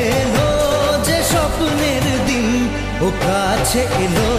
এলো যে দিন ও কাছে এলো।